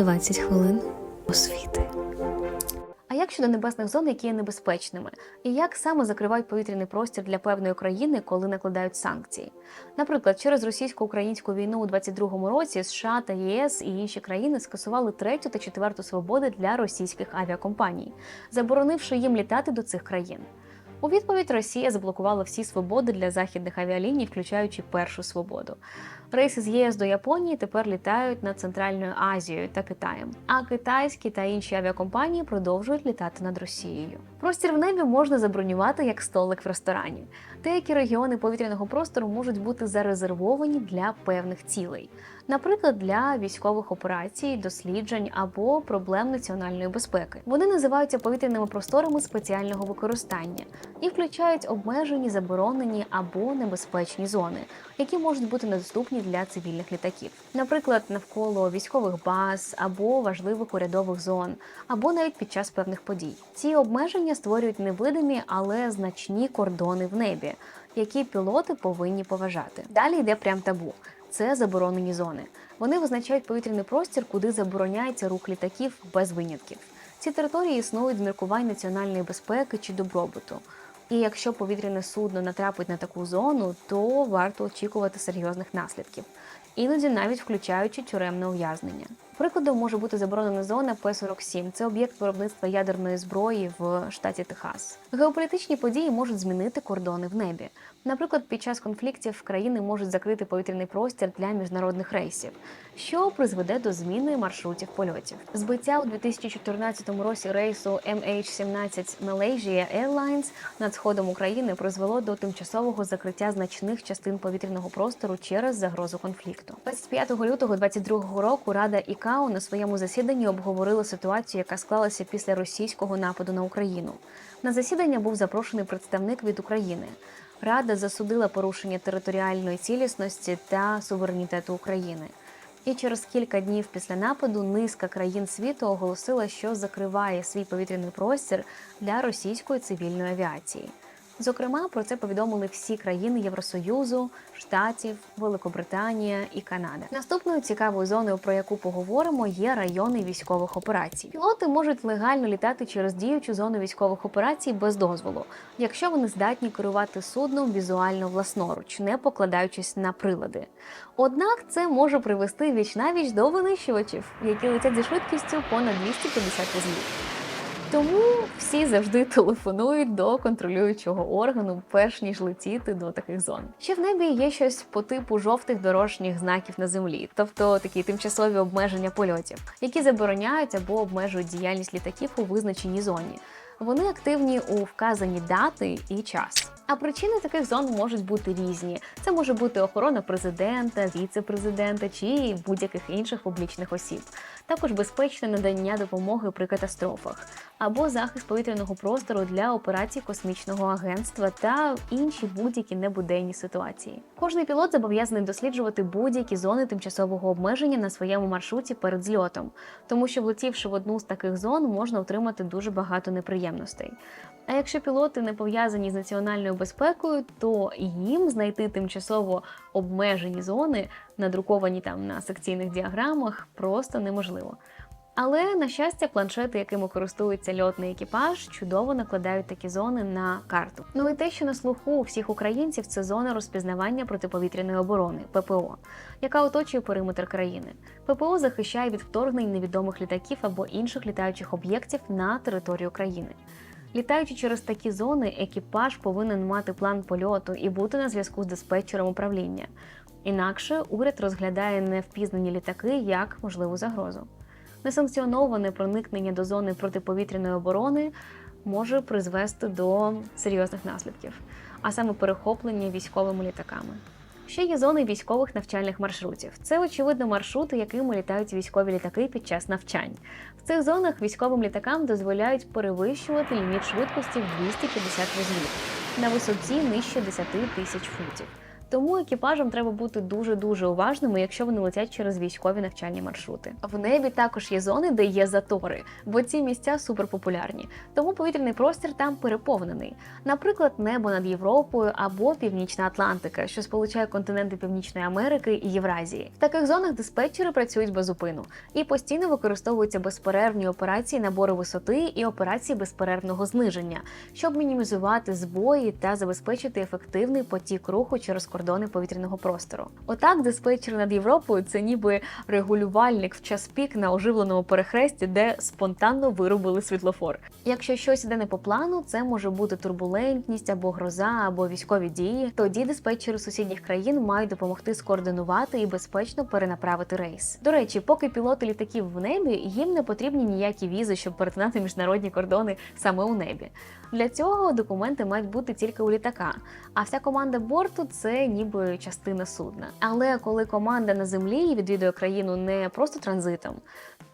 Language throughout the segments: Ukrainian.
20 хвилин освіти. А як щодо небесних зон, які є небезпечними, і як саме закривають повітряний простір для певної країни, коли накладають санкції? Наприклад, через російсько-українську війну у 22-му році США та ЄС і інші країни скасували третю та четверту свободи для російських авіакомпаній, заборонивши їм літати до цих країн. У відповідь Росія заблокувала всі свободи для західних авіаліній, включаючи першу свободу. Рейси з ЄС до Японії тепер літають над Центральною Азією та Китаєм. А китайські та інші авіакомпанії продовжують літати над Росією. Простір в небі можна забронювати як столик в ресторані. Деякі регіони повітряного простору можуть бути зарезервовані для певних цілей, наприклад, для військових операцій, досліджень або проблем національної безпеки. Вони називаються повітряними просторами спеціального використання і включають обмежені, заборонені або небезпечні зони, які можуть бути недоступні для цивільних літаків, наприклад, навколо військових баз або важливих урядових зон, або навіть під час певних подій. Ці обмеження створюють невидимі, але значні кордони в небі, які пілоти повинні поважати. Далі йде прям табу. Це заборонені зони. Вони визначають повітряний простір, куди забороняється рух літаків без винятків. Ці території існують з міркувань національної безпеки чи добробуту. І якщо повітряне судно натрапить на таку зону, то варто очікувати серйозних наслідків, іноді навіть включаючи тюремне ув'язнення. Прикладом може бути заборонена зона П-47. Це об'єкт виробництва ядерної зброї в штаті Техас. Геополітичні події можуть змінити кордони в небі. Наприклад, під час конфліктів країни можуть закрити повітряний простір для міжнародних рейсів, що призведе до зміни маршрутів польотів. Збиття у 2014 році рейсу MH17 Malaysia Airlines над сходом України призвело до тимчасового закриття значних частин повітряного простору через загрозу конфлікту. 25 лютого 2022 року Рада ІКАО на своєму засіданні обговорила ситуацію, яка склалася після російського нападу на Україну. На засідання був запрошений представник від України. Рада засудила порушення територіальної цілісності та суверенітету України. І через кілька днів після нападу низка країн світу оголосила, що закриває свій повітряний простір для російської цивільної авіації. Зокрема, про це повідомили всі країни Євросоюзу, Штатів, Великобританія і Канада. Наступною цікавою зоною, про яку поговоримо, є райони військових операцій. Пілоти можуть легально літати через діючу зону військових операцій без дозволу, якщо вони здатні керувати судном візуально власноруч, не покладаючись на прилади. Однак це може привести віч навіч до винищувачів, які летять зі швидкістю понад 250 вузлів. Тому всі завжди телефонують до контролюючого органу, перш ніж летіти до таких зон. Ще в небі є щось по типу жовтих дорожніх знаків на землі, тобто такі тимчасові обмеження польотів, які забороняють або обмежують діяльність літаків у визначеній зоні. Вони активні у вказані дати і час. А причини таких зон можуть бути різні. Це може бути охорона президента, віце-президента чи будь-яких інших публічних осіб. Також безпечне надання допомоги при катастрофах або захист повітряного простору для операцій космічного агентства та інші будь-які небуденні ситуації. Кожний пілот зобов'язаний досліджувати будь-які зони тимчасового обмеження на своєму маршруті перед зльотом, тому що влетівши в одну з таких зон, можна отримати дуже багато неприємностей. А якщо пілоти не пов'язані з національною безпекою, то їм знайти тимчасово обмежені зони, надруковані там на секційних діаграмах, просто неможливо. Але на щастя, планшети, якими користується льотний екіпаж, чудово накладають такі зони на карту. Ну і те, що на слуху у всіх українців, це зона розпізнавання протиповітряної оборони ППО, яка оточує периметр країни. ППО захищає від вторгнень невідомих літаків або інших літаючих об'єктів на територію країни. Літаючи через такі зони, екіпаж повинен мати план польоту і бути на зв'язку з диспетчером управління. Інакше уряд розглядає невпізнані літаки як можливу загрозу. Несанкціоноване проникнення до зони протиповітряної оборони може призвести до серйозних наслідків, а саме перехоплення військовими літаками. Ще є зони військових навчальних маршрутів. Це очевидно маршрути, якими літають військові літаки під час навчань. В цих зонах військовим літакам дозволяють перевищувати ліміт швидкості в 250 вузлів на висоті нижче 10 тисяч футів. Тому екіпажам треба бути дуже дуже уважними, якщо вони летять через військові навчальні маршрути. В небі також є зони, де є затори, бо ці місця суперпопулярні. Тому повітряний простір там переповнений. Наприклад, небо над Європою або Північна Атлантика, що сполучає континенти Північної Америки і Євразії. В таких зонах диспетчери працюють без зупину і постійно використовуються безперервні операції набору висоти і операції безперервного зниження, щоб мінімізувати збої та забезпечити ефективний потік руху через кордони повітряного простору. Отак, диспетчер над Європою це ніби регулювальник в час пік на оживленому перехресті, де спонтанно вирубили світлофор. Якщо щось іде не по плану, це може бути турбулентність або гроза, або військові дії. Тоді диспетчери сусідніх країн мають допомогти скоординувати і безпечно перенаправити рейс. До речі, поки пілоти літаків в небі, їм не потрібні ніякі візи, щоб перетинати міжнародні кордони саме у небі. Для цього документи мають бути тільки у літака, а вся команда борту це ніби частина судна. Але коли команда на землі відвідує країну не просто транзитом,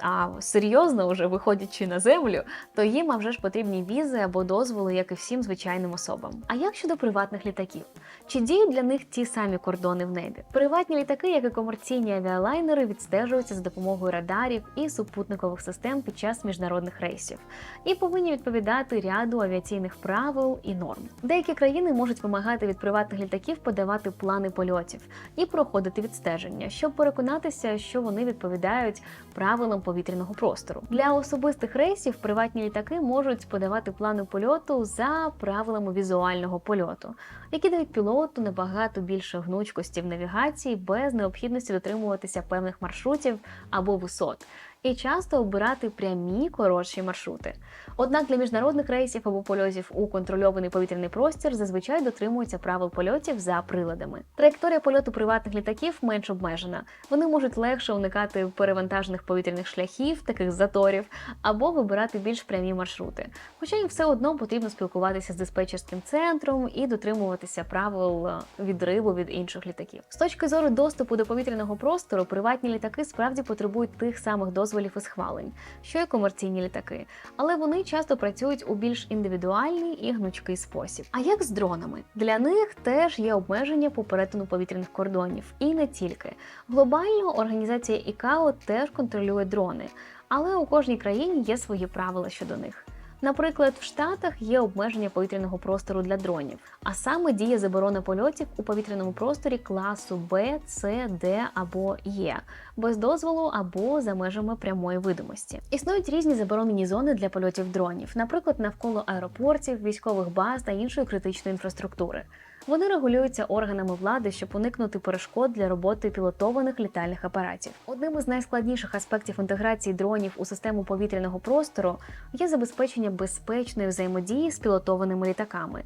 а серйозно вже виходячи на землю, то їм а вже ж потрібні візи або дозволи, як і всім звичайним особам. А як щодо приватних літаків? Чи діють для них ті самі кордони в небі? Приватні літаки, як і комерційні авіалайнери, відстежуються за допомогою радарів і супутникових систем під час міжнародних рейсів і повинні відповідати ряду авіаційних правил і норм. Деякі країни можуть вимагати від приватних літаків подавати плани польотів і проходити відстеження, щоб переконатися, що вони відповідають правилам повітряного простору. Для особистих рейсів приватні літаки можуть подавати плани польоту за правилами візуального польоту, які дають пілоту набагато більше гнучкості в навігації без необхідності дотримуватися певних маршрутів або висот. І часто обирати прямі коротші маршрути. Однак для міжнародних рейсів або польотів у контрольований повітряний простір зазвичай дотримуються правил польотів за приладами. Траєкторія польоту приватних літаків менш обмежена. Вони можуть легше уникати перевантажених повітряних шляхів, таких заторів, або вибирати більш прямі маршрути. Хоча їм все одно потрібно спілкуватися з диспетчерським центром і дотримуватися правил е, відриву від інших літаків. З точки зору доступу до повітряного простору, приватні літаки справді потребують тих самих дозволів і схвалень, що й комерційні літаки, але вони часто працюють у більш індивідуальний і гнучкий спосіб. А як з дронами? Для них теж є обмеження по перетину повітряних кордонів, і не тільки. Глобально організація ІКАО теж контролює дрони, але у кожній країні є свої правила щодо них. Наприклад, в Штатах є обмеження повітряного простору для дронів, а саме діє заборона польотів у повітряному просторі класу Б, С, Д або Е, без дозволу або за межами прямої видимості. Існують різні заборонені зони для польотів дронів, наприклад, навколо аеропортів, військових баз та іншої критичної інфраструктури. Вони регулюються органами влади, щоб уникнути перешкод для роботи пілотованих літальних апаратів. Одним із найскладніших аспектів інтеграції дронів у систему повітряного простору є забезпечення безпечної взаємодії з пілотованими літаками.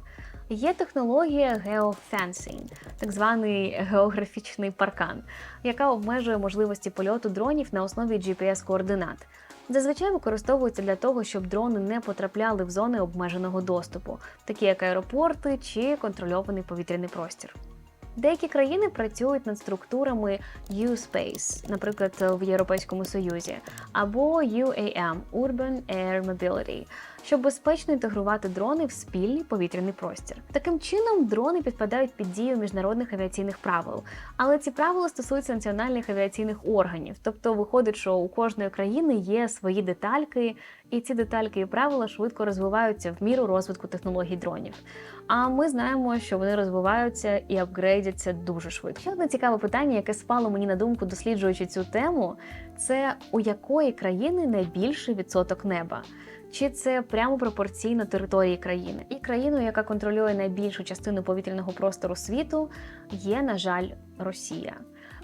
Є технологія geofencing, так званий географічний паркан, яка обмежує можливості польоту дронів на основі GPS-координат. Зазвичай використовується для того, щоб дрони не потрапляли в зони обмеженого доступу, такі як аеропорти чи контрольований повітряний простір. Деякі країни працюють над структурами U-Space, наприклад, в Європейському Союзі, або UAM Urban Air Mobility, щоб безпечно інтегрувати дрони в спільний повітряний простір. Таким чином, дрони підпадають під дію міжнародних авіаційних правил, але ці правила стосуються національних авіаційних органів, тобто виходить, що у кожної країни є свої детальки, і ці детальки і правила швидко розвиваються в міру розвитку технологій дронів. А ми знаємо, що вони розвиваються і апгрейдяться дуже швидко. Ще одне цікаве питання, яке спало мені на думку, досліджуючи цю тему, це у якої країни найбільший відсоток неба. Чи це прямо пропорційно території країни? І країною, яка контролює найбільшу частину повітряного простору світу, є, на жаль, Росія.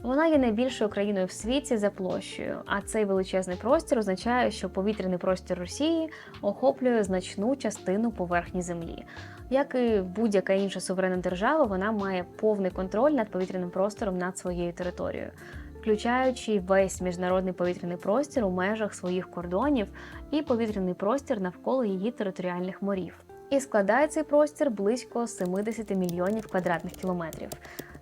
Вона є найбільшою країною в світі за площею, а цей величезний простір означає, що повітряний простір Росії охоплює значну частину поверхні землі. Як і будь-яка інша суверенна держава, вона має повний контроль над повітряним простором над своєю територією, включаючи весь міжнародний повітряний простір у межах своїх кордонів і повітряний простір навколо її територіальних морів. І складає цей простір близько 70 мільйонів квадратних кілометрів.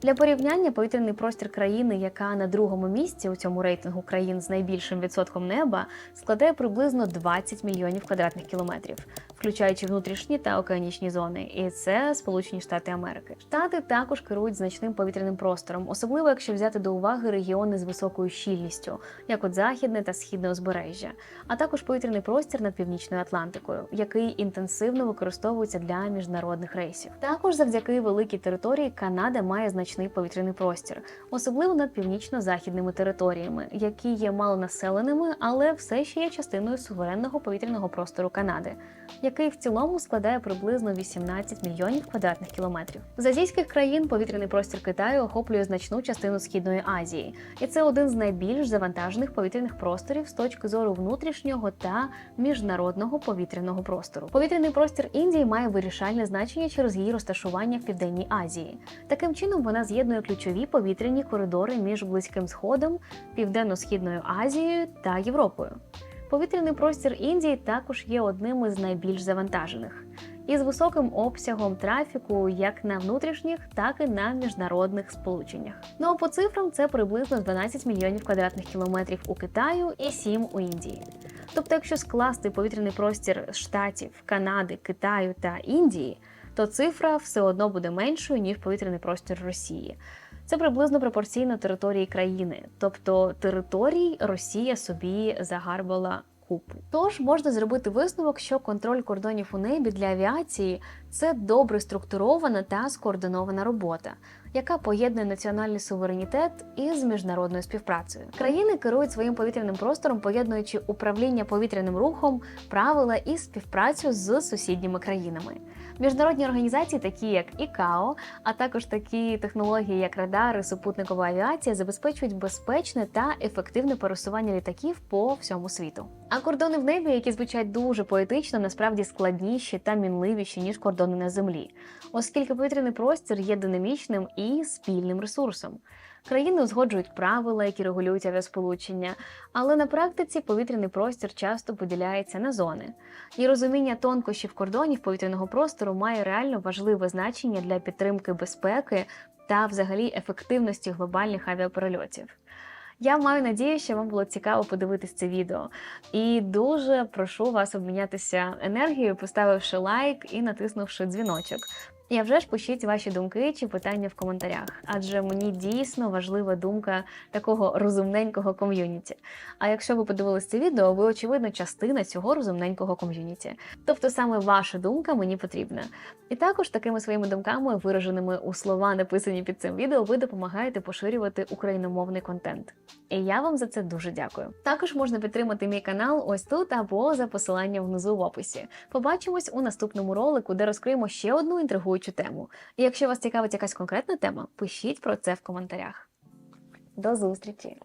Для порівняння повітряний простір країни, яка на другому місці у цьому рейтингу країн з найбільшим відсотком неба, складає приблизно 20 мільйонів квадратних кілометрів. Включаючи внутрішні та океанічні зони, і це Сполучені Штати Америки. Штати також керують значним повітряним простором, особливо якщо взяти до уваги регіони з високою щільністю, як от західне та східне узбережжя, а також повітряний простір над північною Атлантикою, який інтенсивно використовується для міжнародних рейсів. Також завдяки великій території Канада має значний повітряний простір, особливо над північно-західними територіями, які є малонаселеними, але все ще є частиною суверенного повітряного простору Канади, який в цілому складає приблизно 18 мільйонів квадратних кілометрів. З азійських країн повітряний простір Китаю охоплює значну частину східної Азії, і це один з найбільш завантажених повітряних просторів з точки зору внутрішнього та міжнародного повітряного простору. Повітряний простір Індії має вирішальне значення через її розташування в південній Азії. Таким чином вона з'єднує ключові повітряні коридори між Близьким Сходом, Південно-східною Азією та Європою. Повітряний простір Індії також є одним із найбільш завантажених, із високим обсягом трафіку як на внутрішніх, так і на міжнародних сполученнях. Ну а по цифрам це приблизно 12 мільйонів квадратних кілометрів у Китаю і 7 у Індії. Тобто, якщо скласти повітряний простір Штатів, Канади, Китаю та Індії, то цифра все одно буде меншою ніж повітряний простір Росії. Це приблизно пропорційно території країни, тобто територій Росія собі загарбала. Тож можна зробити висновок, що контроль кордонів у небі для авіації це добре структурована та скоординована робота, яка поєднує національний суверенітет із міжнародною співпрацею. Країни керують своїм повітряним простором, поєднуючи управління повітряним рухом, правила і співпрацю з сусідніми країнами. Міжнародні організації, такі як ІКАО, а також такі технології, як радари, супутникова авіація, забезпечують безпечне та ефективне пересування літаків по всьому світу. А кордони в небі, які звучать дуже поетично, насправді складніші та мінливіші ніж кордони на землі, оскільки повітряний простір є динамічним і спільним ресурсом. Країни узгоджують правила, які регулюють авіасполучення, але на практиці повітряний простір часто поділяється на зони. І розуміння тонкощів кордонів повітряного простору має реально важливе значення для підтримки безпеки та взагалі ефективності глобальних авіаперельотів. Я маю надію, що вам було цікаво подивитись це відео. І дуже прошу вас обмінятися енергією, поставивши лайк і натиснувши дзвіночок. А вже ж пишіть ваші думки чи питання в коментарях, адже мені дійсно важлива думка такого розумненького ком'юніті. А якщо ви подивились це відео, ви очевидно частина цього розумненького ком'юніті. Тобто саме ваша думка мені потрібна. І також такими своїми думками, вираженими у слова, написані під цим відео, ви допомагаєте поширювати україномовний контент. І я вам за це дуже дякую. Також можна підтримати мій канал ось тут або за посиланням внизу в описі. Побачимось у наступному ролику, де розкриємо ще одну інтригуючу тему. І якщо вас цікавить якась конкретна тема, пишіть про це в коментарях. До зустрічі!